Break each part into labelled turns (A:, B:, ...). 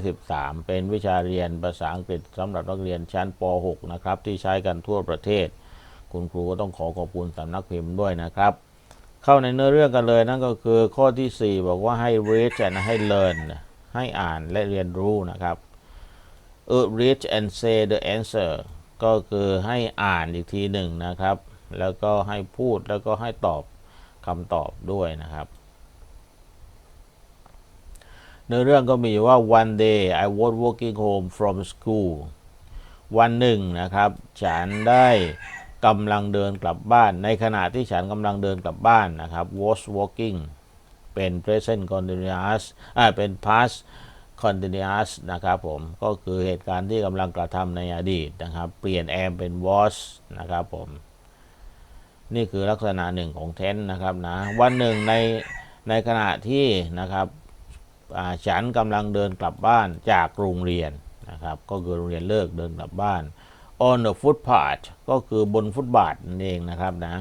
A: 113 เป็นวิชาเรียนภาษาอังกฤษสำหรับนักเรียนชั้นป .6 นะครับ ที่ใช้กันทั่วประเทศ คุณครูก็ต้องขอขอบคุณสำนักพิมพ์ด้วยนะครับ เข้าในเนื้อเรื่องกันเลยนั่นก็คือข้อที่ 4 บอกว่าให้ read and ให้ learn ให้อ่านและเรียนรู้นะครับเออ read and say the answer ก็คือให้อ่านอีกทีหนึ่งนะครับ แล้วก็ให้พูดแล้วก็ให้ตอบคำตอบด้วยนะครับ ในเรื่องก็มีว่า one day I was walking home from school วันหนึ่งนะครับ ฉันได้กำลังเดินกลับบ้าน ในขณะที่ฉันกำลังเดินกลับบ้านนะครับ was walking เป็น present continuous อ่าเป็น past continuous นะครับผม ก็คือเหตุการณ์ที่กำลังกระทำในอดีตนะครับ เปลี่ยน am เป็น was นะครับผม นี่คือลักษณะหนึ่งของ tense นะครับนะ วันหนึ่งในในขณะที่นะครับ ฉันกำลังเดินกลับบ้านจากโรงเรียนนะครับ ก็คือโรงเรียนเลิกเดินกลับบ้าน on the footpath ก็คือบนฟุตบาทนั่นเองนะครับนะ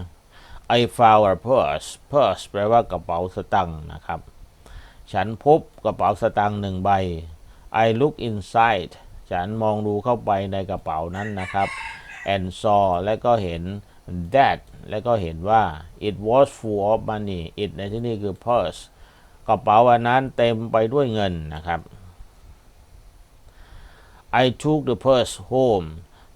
A: I found a purse purse แปลว่ากระเป๋าสตังค์นะครับ ฉันพบกระเป๋าสตางค์หนึ่งใบ I look inside ฉันมองดูเข้าไปในกระเป๋านั้นนะครับ and saw และก็เห็น that และก็เห็นว่า it was full of money it ในที่นี้คือ purse กระเป๋าอันนั้นเต็มไปด้วยเงินนะครับ I took the purse home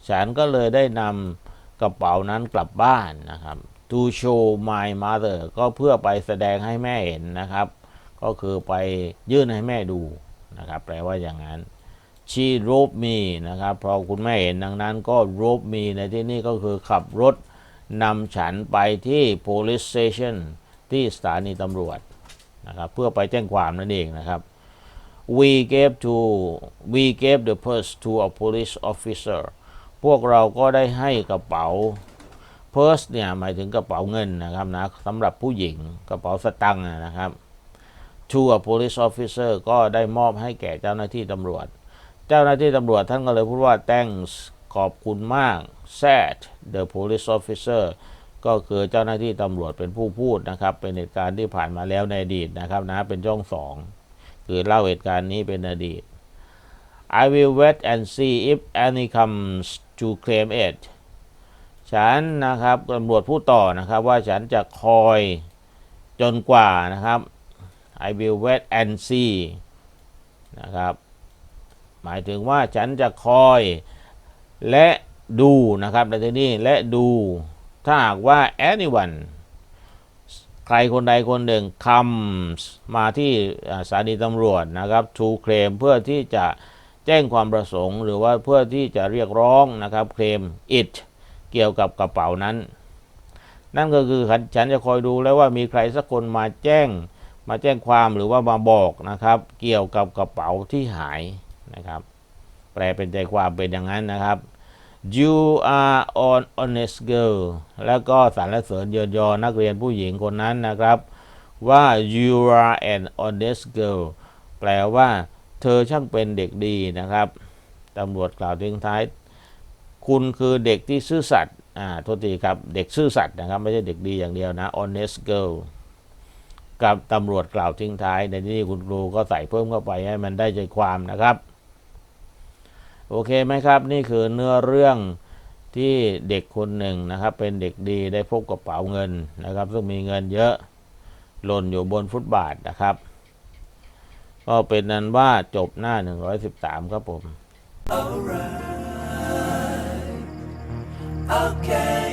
A: ฉันก็เลยได้นำกระเป๋านั้นกลับบ้านนะครับ to show my mother ก็เพื่อไปแสดงให้แม่เห็นนะครับ ก็คือไปยื่นให้แม่ดูนะครับ แปลว่าอย่างนั้น she drove me นะครับพอคุณแม่เห็นดังนั้นก็ drove me ในที่นี้ก็คือขับรถนำฉันไปที่ police station ที่สถานีตำรวจ นะครับเพื่อไปแจ้งความนั่นเองนะครับ we gave to we gave the purse to a police officer พวกเราก็ได้ให้กระเป๋า purse เนี่ยหมายถึงกระเป๋าเงินนะครับนะสำหรับผู้หญิงกระเป๋าสตังค์นะครับ to a police officer ก็ได้มอบให้แก่เจ้าหน้าที่ตำรวจ เจ้าหน้าที่ตำรวจท่านก็เลยพูดว่า thanks ขอบคุณมาก said the police officer ก็คือเจ้าหน้าที่ตำรวจเป็นผู้พูดนะครับ เป็นเหตุการณ์ที่ผ่านมาแล้วในอดีตนะครับนะเป็นช่องสองคือเล่าเหตุการณ์นี้เป็นอดีต I will wait and see if any comes to claim it ฉันนะครับตำรวจพูดต่อนะครับ ว่าฉันจะคอยจนกว่านะครับ I will wait and see นะครับ หมายถึงว่าฉันจะคอยและดูนะครับในที่นี้และดู ถ้าหากว่า anyone ใครคนใดคนหนึ่ง comes มาที่สถานีตำรวจนะครับ to claim เพื่อที่จะแจ้งความประสงค์ หรือว่าเพื่อที่จะเรียกร้องนะครับ claim it เกี่ยวกับกระเป๋านั้น นั่นก็คือฉันจะคอยดูแล้วว่ามีใครสักคนมาแจ้งมาแจ้งความหรือว่ามาบอกนะครับ เกี่ยวกับกระเป๋าที่หายนะครับ แปลเป็นใจความเป็นอย่างนั้นนะครับ you are an honest girl แล้วก็สรรเสริญเยินยอนักเรียนผู้หญิงคนนั้นนะครับ ว่า you are an honest girl แปลว่า เธอช่างเป็นเด็กดีนะครับตำรวจกล่าวทิ้งท้าย คุณคือเด็กที่ซื่อสัตย์อ่าโทษทีครับ เด็กซื่อสัตย์นะครับ ไม่ใช่เด็กดีอย่างเดียวนะ honest girl กับตำรวจกล่าวทิ้งท้าย ในที่นี้คุณครูก็ใส่เพิ่มเข้าไปให้มันได้ใจความนะครับ โอเคไหมครับ นี่คือเนื้อเรื่องที่เด็กคนหนึ่งนะครับ เป็นเด็กดีได้พบกระเป๋าเงินนะครับ ซึ่งมีเงินเยอะหล่นอยู่บนฟุตบาทนะครับ ก็เป็นนั้นว่าจบหน้า 113 ครับผม
B: Alright. okay,